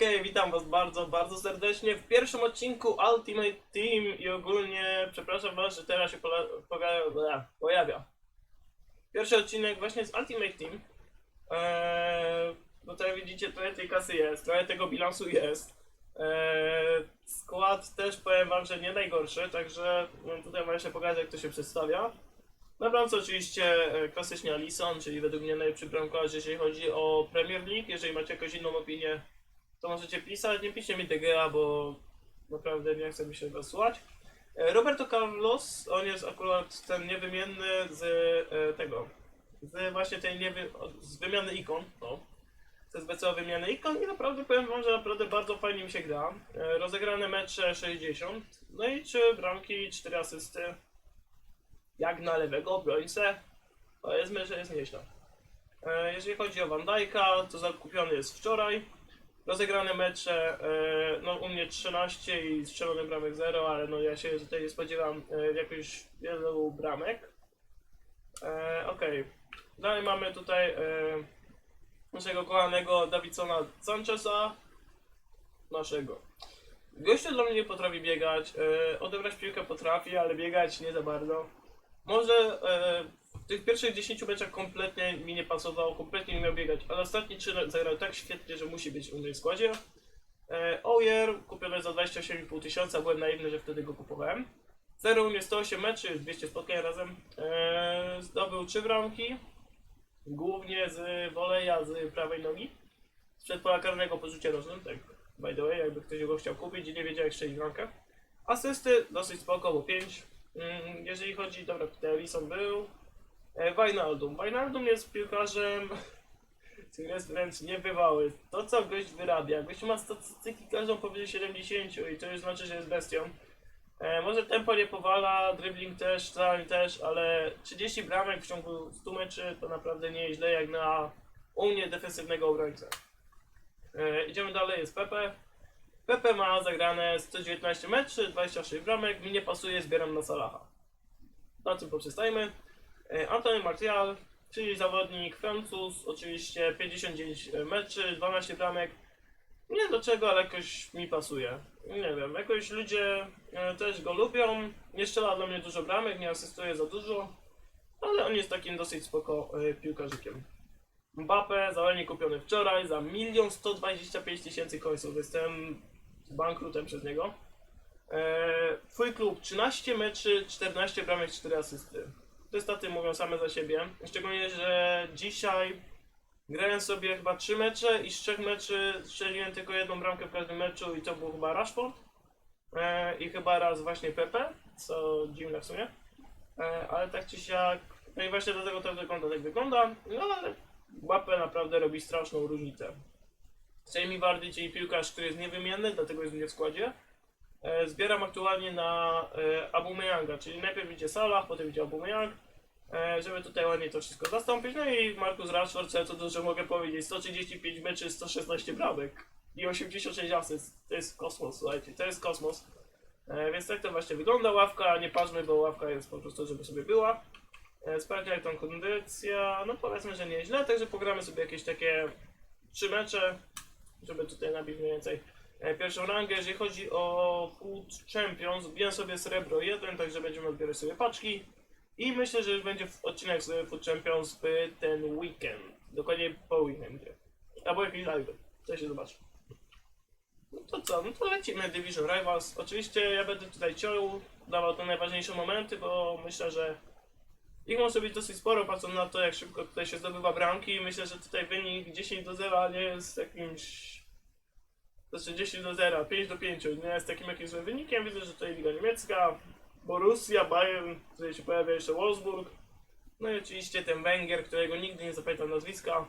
Okej, witam was bardzo, bardzo serdecznie w pierwszym odcinku Ultimate Team i ogólnie przepraszam was, że teraz się bla, pojawia. Pierwszy odcinek właśnie z Ultimate Team. Eee, tutaj widzicie, trochę tej kasy jest, trochę tego bilansu jest. Eee, skład też powiem wam, że nie najgorszy, także no, tutaj mam jeszcze pokazać jak to się przedstawia. Na bramce oczywiście e, klasycznie Alisson, czyli według mnie najlepszy bramkarz, jeżeli chodzi o Premier League. Jeżeli macie jakąś inną opinię, to możecie pisać. Nie piszcie mi DGA, bo naprawdę nie chce mi się was słuchać. E, Roberto Carlos, on jest akurat ten niewymienny z e, tego, z właśnie tej niewy, z wymiany ikon. To jest BCO wymiany ikon i naprawdę powiem wam, że naprawdę bardzo fajnie mi się gra. E, Rozegrane mecze 60, no i 3 bramki, 4 asysty. Jak na lewego obrońcę, powiedzmy, że jest nieźle. Jeżeli chodzi o Van Dijk'a, to zakupiony jest wczoraj. Rozegrane mecze, e, no u mnie 13 i strzelony bramek 0, ale no ja się tutaj nie spodziewam e, jakoś wielu bramek. E, Okej, dalej mamy tutaj naszego kochanego Davidsona Sancheza. Naszego. Gościu dla mnie nie potrafi biegać, odebrać piłkę potrafi, ale biegać nie za bardzo. Może tych pierwszych 10 meczach kompletnie mi nie pasowało, kompletnie nie miał biegać, ale ostatni 3 zagrał tak świetnie, że musi być u mnie w składzie. E, Oyer kupiony za 28,5 tysiąca, byłem naiwny, że wtedy go kupowałem. Zero u mnie 108 meczy, już 200 spotkań razem. E, zdobył 3 bramki, głównie z woleja z prawej nogi. Sprzed pola karnego po rzucie rożnym, tak by the way, jakby ktoś go chciał kupić i nie wiedział jak strzelić bramkę. Asysty dosyć spoko, bo 5. Mm, Jeżeli chodzi, dobra, Alisson był. E, Wijnaldum. Wijnaldum jest piłkarzem, który jest wręcz niebywały. To co gość wyrabia, gość ma statystyki każdą powyżej 70 i to już znaczy, że jest bestią. E, może tempo nie powala, dribbling też, strzelań też, ale 30 bramek w ciągu 100 meczy to naprawdę nie jest źle jak na u mnie defensywnego obrońcę. E, idziemy dalej, jest Pepe. Pepe ma zagrane 119 meczy, 26 bramek, mi nie pasuje, zbieram na Salaha. Na tym poprzestajmy. E, Antony Martial, czyli zawodnik Francuz, oczywiście 59 meczy, 12 bramek. Nie wiem dlaczego, ale jakoś mi pasuje. Nie wiem, jakoś ludzie e, też go lubią. Nie strzela do mnie dużo bramek, nie asystuje za dużo, ale on jest takim dosyć spoko e, piłkarzykiem. Mbappe, zawodnik kupiony wczoraj za 1 125 tysięcy końców. Jestem bankrutem przez niego. Twój klub 13 meczy, 14 bramek, 4 asysty. Te staty mówią same za siebie. Szczególnie, że dzisiaj grałem sobie chyba 3 mecze i z 3 meczy strzeliłem tylko jedną bramkę w każdym meczu i to był chyba Rashford. Eee, I chyba raz właśnie Pepe, co dziwne w sumie. Eee, ale tak czy siak, no i właśnie dlatego to wygląda tak wygląda. No ale Mbappe naprawdę robi straszną różnicę. Jamie Vardy, czyli piłkarz, który jest niewymienny, dlatego jest mnie w składzie. E, zbieram aktualnie na e, Abumeyanga, czyli najpierw idzie Salah, potem idzie Abumeyang, e, żeby tutaj ładnie to wszystko zastąpić. No i Marcus Rashford, co ja to dużo mogę powiedzieć, 135 meczy, 116 bramek i 86 asyst. To jest kosmos, słuchajcie, to jest kosmos. Więc tak to właśnie wygląda ławka, nie parzmy, bo ławka jest po prostu, żeby sobie była. E, sprawdź jak tą kondycja, no powiedzmy, że nieźle, także pogramy sobie jakieś takie trzy mecze, żeby tutaj nabić mniej więcej pierwszą rangę. Jeżeli chodzi o Food Champions, wbiłem sobie srebro 1, także będziemy odbierać sobie paczki. I myślę, że już będzie odcinek z Food Champions w ten weekend. Dokładnie po weekendzie. Albo jakiś live. To się zobaczy. No to co, no to lecimy Division Rivals. Oczywiście ja będę tutaj ciął, dawał te najważniejsze momenty, bo myślę, że ich może być dosyć sporo, patrząc na to, jak szybko tutaj się zdobywa bramki. Myślę, że tutaj wynik 10 do 0 nie jest jakimś. Znaczy 10 do 0, 5 do 5 nie jest takim jakimś złym wynikiem. Widzę, że tutaj Liga Niemiecka, Borussia, Bayern, tutaj się pojawia jeszcze Wolfsburg. No i oczywiście ten Węgier, którego nigdy nie zapamiętam nazwiska,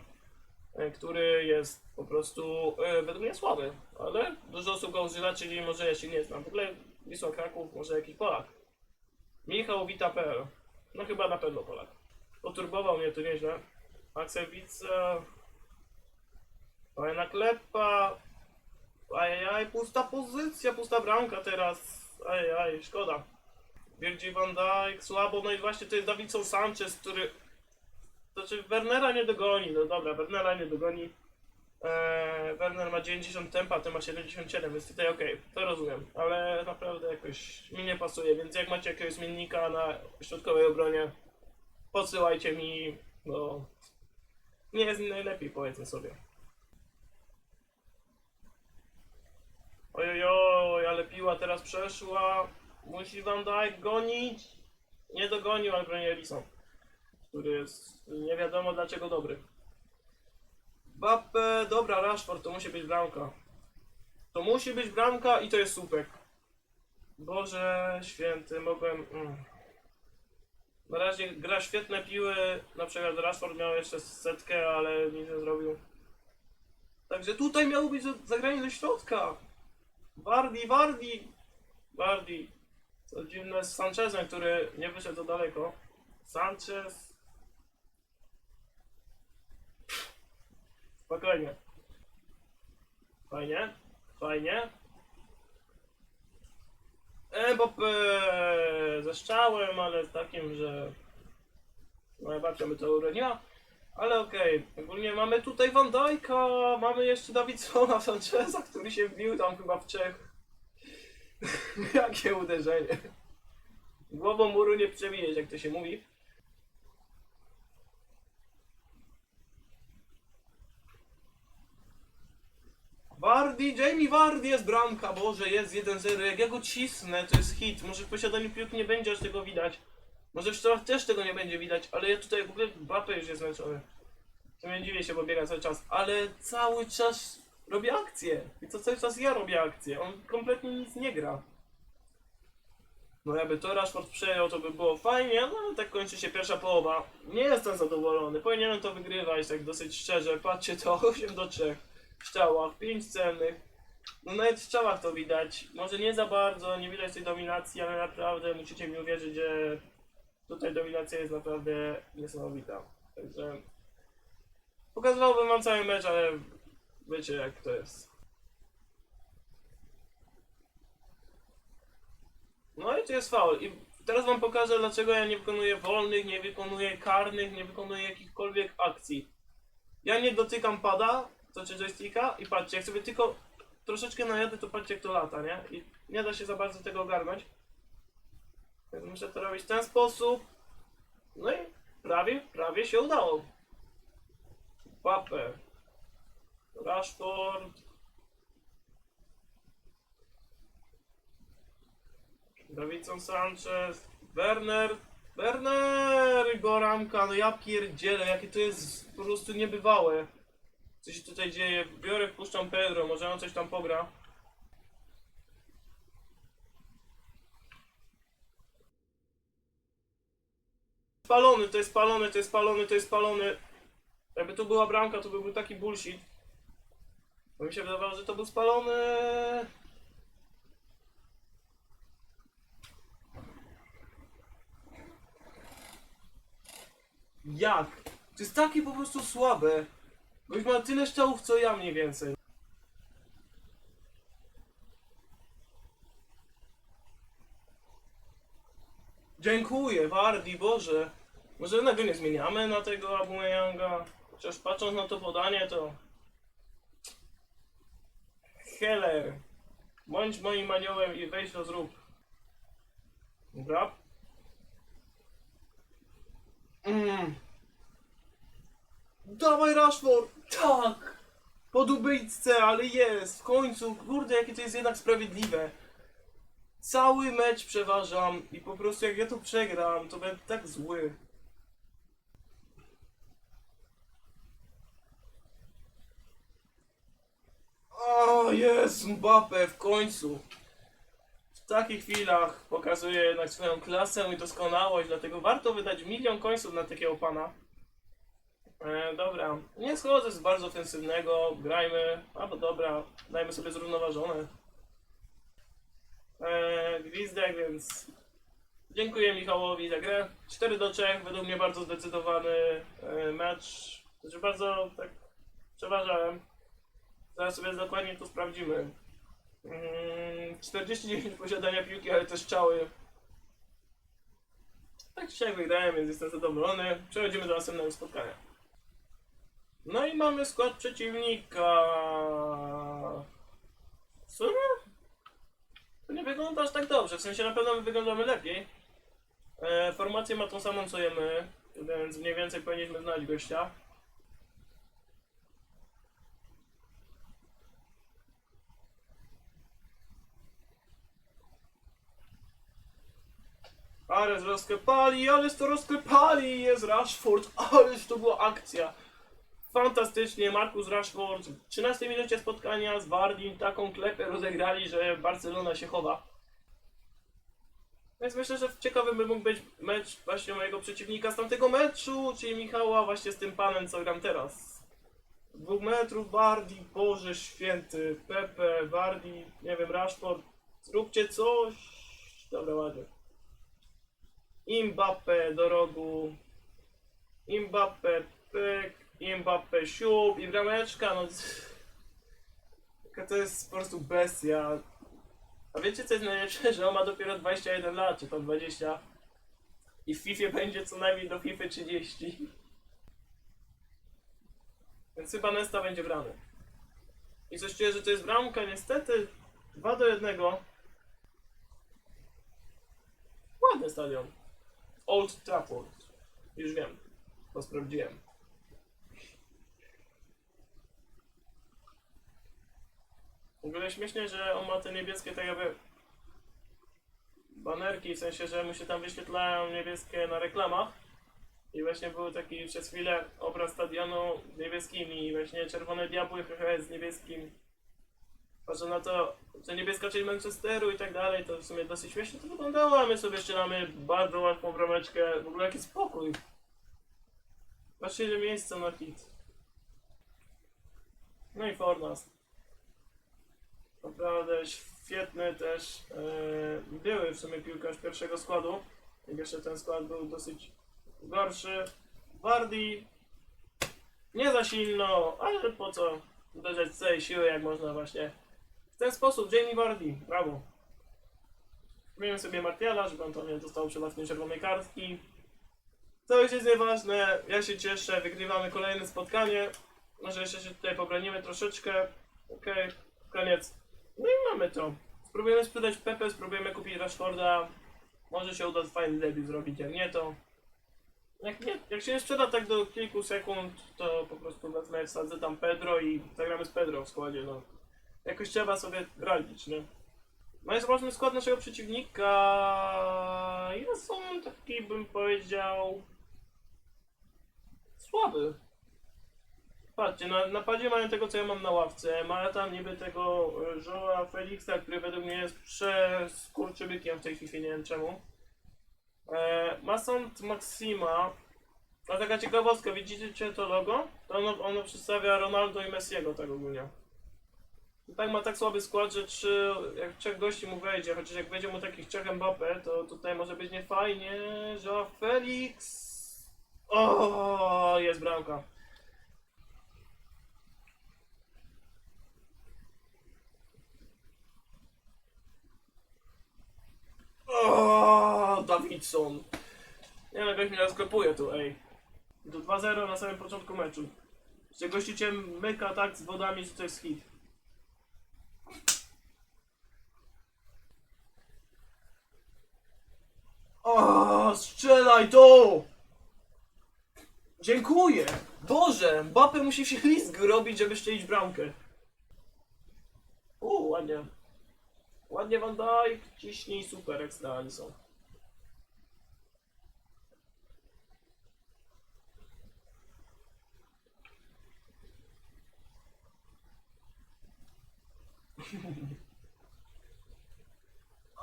e, który jest po prostu e, według mnie słaby. Ale dużo osób go używa, czyli może ja się nie znam. W ogóle Wisła Kraków, może jakiś Polak. Michał Wita.pl no chyba na pewno Polak. Poturbował mnie to nieźle. Aksewica. Fajna klepa. Ajajaj, pusta pozycja, pusta bramka teraz. Ajajaj, szkoda. Virgil van Dijk, słabo, no i właśnie to jest Davidson Sanchez, który... Znaczy Wernera nie dogoni, no dobra, Wernera nie dogoni. Eee, Werner ma 90 tempa, ty ma 77, więc tutaj okej, to rozumiem, ale naprawdę jakoś mi nie pasuje, więc jak macie jakiegoś zmiennika na środkowej obronie, podsyłajcie mi, bo nie jest najlepiej, powiedzmy sobie. Ojojoj, ale piła teraz przeszła, musi Van Dijk gonić, nie dogonił, broni Ellison, który jest nie wiadomo dlaczego dobry. Bappe, dobra, Rashford, to musi być bramka. To musi być bramka i to jest słupek. Boże święty, mogłem... Mm. Na razie gra świetne piły, na przykład Rashford miał jeszcze setkę, ale nic nie zrobił. Także tutaj miało być za- zagranie do środka. Wardi, Wardi, Wardi. Co dziwne z Sanchezem, który nie wyszedł za daleko. Sanchez, Spokojnie. Fajnie, fajnie. Mbappé ze strzałem, ale takim, że moja babcia to uroniła. Ale okej, ogólnie mamy tutaj Van Dijk'a, mamy jeszcze Davidsona Sancheza, który się wbił tam chyba w Czech. Jakie uderzenie. Głową muru nie przebijesz, jak to się mówi. Wardy, Jamie Wardy jest bramka, Boże, jest 1-0, jak ja go cisnę, to jest hit, może w posiadaniu piłki nie będzie aż tego widać, może w strzałach też tego nie będzie widać, ale ja tutaj w ogóle Mbappé już jest zmęczony. To nie dziwię się, bo biega cały czas, ale cały czas robi akcję i to cały czas ja robię akcję, on kompletnie nic nie gra. No jakby to Rashford przejął, to by było fajnie, no ale tak kończy się pierwsza połowa. Nie jestem zadowolony, powinienem to wygrywać, tak dosyć szczerze, patrzcie to, 8 do 3 w strzałach, 5 celnych. No nawet w strzałach to widać. Może nie za bardzo, nie widać tej dominacji, ale naprawdę musicie mi uwierzyć, że tutaj dominacja jest naprawdę niesamowita. Także pokazywałbym wam cały mecz, ale wiecie jak to jest. No i to jest faul. I teraz wam pokażę, dlaczego ja nie wykonuję wolnych, nie wykonuję karnych, nie wykonuję jakichkolwiek akcji. Ja nie dotykam pada, to czy joysticka i patrzcie, jak sobie tylko troszeczkę najadę, to patrzcie jak to lata, nie? I nie da się za bardzo tego ogarnąć. Więc muszę to robić w ten sposób. No i prawie, prawie się udało. Papę. Rashford. Davidson Sanchez. Werner. Werner! Goramka, no ja pierdzielę, jakie to jest po prostu niebywałe. Co się tutaj dzieje? Biorę, wpuszczam Pedro, może on coś tam pogra. Spalony, to jest spalony, to jest spalony, to jest spalony. Jakby tu była bramka, to by był taki bullshit. Bo mi się wydawało, że to był spalony. Jak? To jest takie po prostu słabe. Goś ma tyle strzałów co ja mniej więcej. Dziękuję, Wardi, Boże. Może jednak go nie zmieniamy na tego Abumeyanga? Chociaż patrząc na to podanie, to... Heller. Bądź moim aniołem i wejdź to zrób. Dobra. Mm. Dawaj Rashford! Tak! Po dubejce, ale jest! W końcu, kurde, jakie to jest jednak sprawiedliwe. Cały mecz przeważam i po prostu jak ja to przegram, to będę tak zły. O, jest Mbappe w końcu. W takich chwilach pokazuje jednak swoją klasę i doskonałość, dlatego warto wydać milion końców na takiego pana. E, dobra, nie schodzę z bardzo ofensywnego, grajmy, albo dobra, dajmy sobie zrównoważone. E, gwizdek, więc dziękuję Michałowi za grę. 4 do 3, według mnie bardzo zdecydowany e, mecz. Znaczy bardzo tak przeważałem. Zaraz sobie dokładnie to sprawdzimy. Mm, 49 posiadania piłki, ale też strzały. Tak czy siak wygrałem, więc jestem zadowolony. Przechodzimy do następnego spotkania. No i mamy skład przeciwnika. W sumie? To nie wygląda aż tak dobrze, w sensie na pewno my wyglądamy lepiej. E, formację ma tą samą co je my, więc mniej więcej powinniśmy znać gościa. Ależ rozklepali, ależ to rozklepali, jest Rashford, ależ to była akcja. Fantastycznie, Markus Rashford w 13 minucie spotkania z Wardim taką klepę rozegrali, że Barcelona się chowa. Więc myślę, że ciekawy by mógł być mecz właśnie mojego przeciwnika z tamtego meczu, czyli Michała właśnie z tym panem, co gram teraz. Dwóch metrów, Bardi, Boże Święty, Pepe, Bardi, nie wiem, Rashford, zróbcie coś. Dobra, ładnie. Mbappe do rogu. Mbappe pyk. Mbappe siup i brameczka. No, to jest po prostu bestia. A wiecie co jest najlepsze? Że on ma dopiero 21 lat, czy tam 20. I w FIFA będzie co najmniej do FIFA 30. Więc chyba Nesta będzie brany. I coś czuję, że to jest bramka, niestety. 2 do 1. Ładny stadion. Old Trafford. Już wiem, bo sprawdziłem. W ogóle śmiesznie, że on ma te niebieskie tak jakby banerki, w sensie, że mu się tam wyświetlają niebieskie na reklamach. I właśnie był taki przez chwilę obraz stadionu niebieskimi i właśnie czerwone diabły z niebieskim. Patrzę na to, że niebieska czyli Manchesteru i tak dalej, to w sumie dosyć śmiesznie to wyglądało, a my sobie strzelamy bardzo łatwą brameczkę. W ogóle jaki spokój. Patrzcie ile miejsca na hit. No i Fornast. Naprawdę świetny też yy, były w sumie piłkarz pierwszego składu. Jak jeszcze ten skład był dosyć gorszy. Wardi nie za silno, ale po co uderzać z całej siły, jak można właśnie ten sposób. Jamie Vardy, brawo. Miejmy sobie Martiala, żeby on to nie dostał przypadkiem czerwonej kartki. To już jest nieważne, ja się cieszę, wygrywamy kolejne spotkanie. Może jeszcze się tutaj pobronimy troszeczkę. Okej, koniec. No i mamy to. Spróbujemy sprzedać Pepe, spróbujemy kupić Rashforda. Może się uda fajny debiut zrobić, jak nie to... Jak, nie, jak się nie sprzeda tak do kilku sekund, to po prostu wezmę, wsadzę tam Pedro i zagramy z Pedro w składzie, no. Jakoś trzeba sobie radzić, nie? No i zobaczmy skład naszego przeciwnika. Jest on taki, bym powiedział... Słaby. Patrzcie, na napadzie mają tego, co ja mam na ławce. Mają tam niby tego e, Joa Felixa, który według mnie jest przeskurczybykiem w tej chwili, nie wiem czemu. E, Masont Maxima. A taka ciekawostka, widzicie to logo? To ono, ono przedstawia Ronaldo i Messiego tak ogólnie. Tak ma tak słaby skład, że trzy, jak trzech gości mu wejdzie, chociaż jak wejdzie mu takich trzech Mbappe, to tutaj może być niefajnie, że Felix... O, jest bramka. O, Davidson. Nie no, gość mnie rozklepuje tu, ej. Do 2-0 na samym początku meczu. Jeszcze gości cię myka tak z wodami, że to jest hit. O, strzelaj to! Dziękuję! Boże, Mbappe musi się list robić, żeby strzelić bramkę. U, ładnie. Ładnie Van Dijk, ciśnij, super, ekstra są.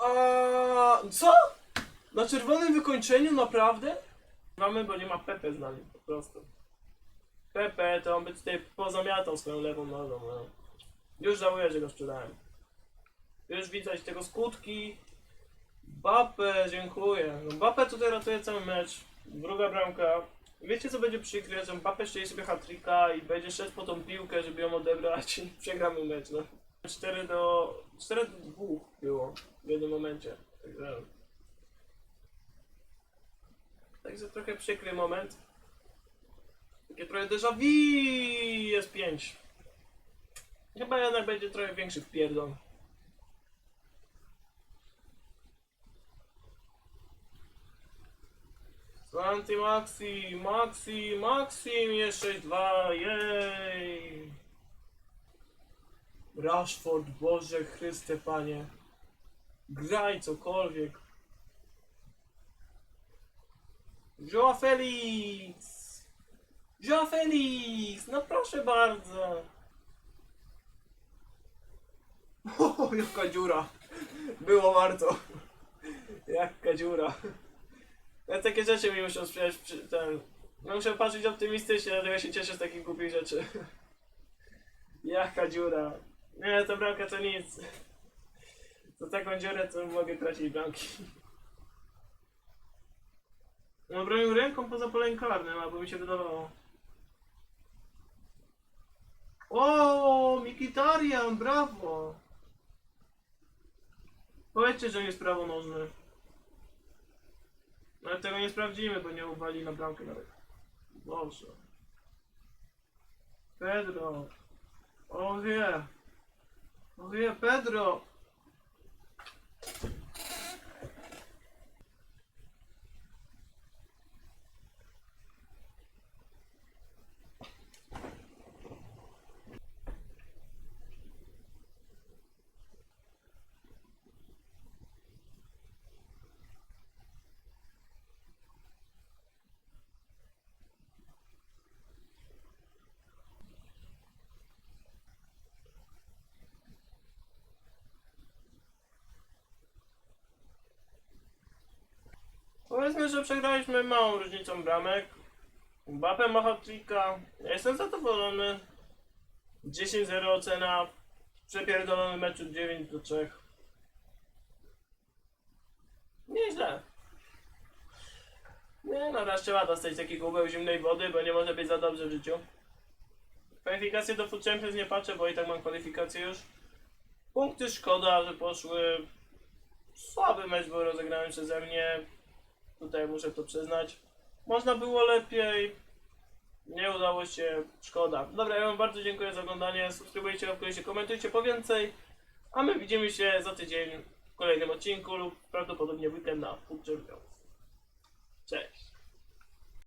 A, co? Na czerwonym wykończeniu, naprawdę? Mamy, bo nie ma Pepe z nami, po prostu. Pepe, to on by tutaj pozamiatał swoją lewą nogą, no. Już żałuję, że go sprzedałem. Już widać tego skutki. Bappe, dziękuję. No, Bappe tutaj ratuje cały mecz. Druga bramka. Wiecie co będzie przykre, że Mbappe szczeli sobie hat-tricka i będzie szedł po tą piłkę, żeby ją odebrać i przegramy mecz, no. 4 do... 4 do 2 było w jednym momencie. Także... Także trochę przykry moment. Takie trochę déjà vu jest 5. Chyba jednak będzie trochę większy wpierdol. Santi Maxi, Maxi, Maxim, jeszcze dwa, jej! Rashford, Boże Chryste Panie. Graj cokolwiek. Joa Felix! Joa Felix! No proszę bardzo! O, jaka dziura! Było warto. Jaka dziura. Ja takie rzeczy mi muszą sprzyjać przy ten... No muszę patrzeć optymistycznie, dlatego ja się cieszę z takich głupich rzeczy. Jaka dziura. Nie, to bramka to nic. Za taką dziurę to mogę tracić bramki. No bronił ręką poza polem karnym, albo mi się wydawało. O, Mikitarian, brawo! Powiedzcie, że jest prawonożny. No ale tego nie sprawdzimy, bo nie uwali na bramkę nawet. Dobrze. Pedro. O wie. Wie, Pedro. Powiedzmy, że przegraliśmy małą różnicą bramek. Mbappe ma jestem zadowolony. 10-0 ocena. W przepierdolonym meczu 9 do 3. Nieźle. Nie no, raz trzeba dostać taki kubeł zimnej wody, bo nie może być za dobrze w życiu. Kwalifikacje do Food Champions nie patrzę, bo i tak mam kwalifikacje już. Punkty szkoda, że poszły. Słaby mecz był rozegrany przeze mnie. Tutaj muszę to przyznać. Można było lepiej. Nie udało się. Szkoda. Dobra, ja wam bardzo dziękuję za oglądanie. Subskrybujcie, łapkujcie, komentujcie po więcej. A my widzimy się za tydzień w kolejnym odcinku lub prawdopodobnie weekend na Champions. Cześć.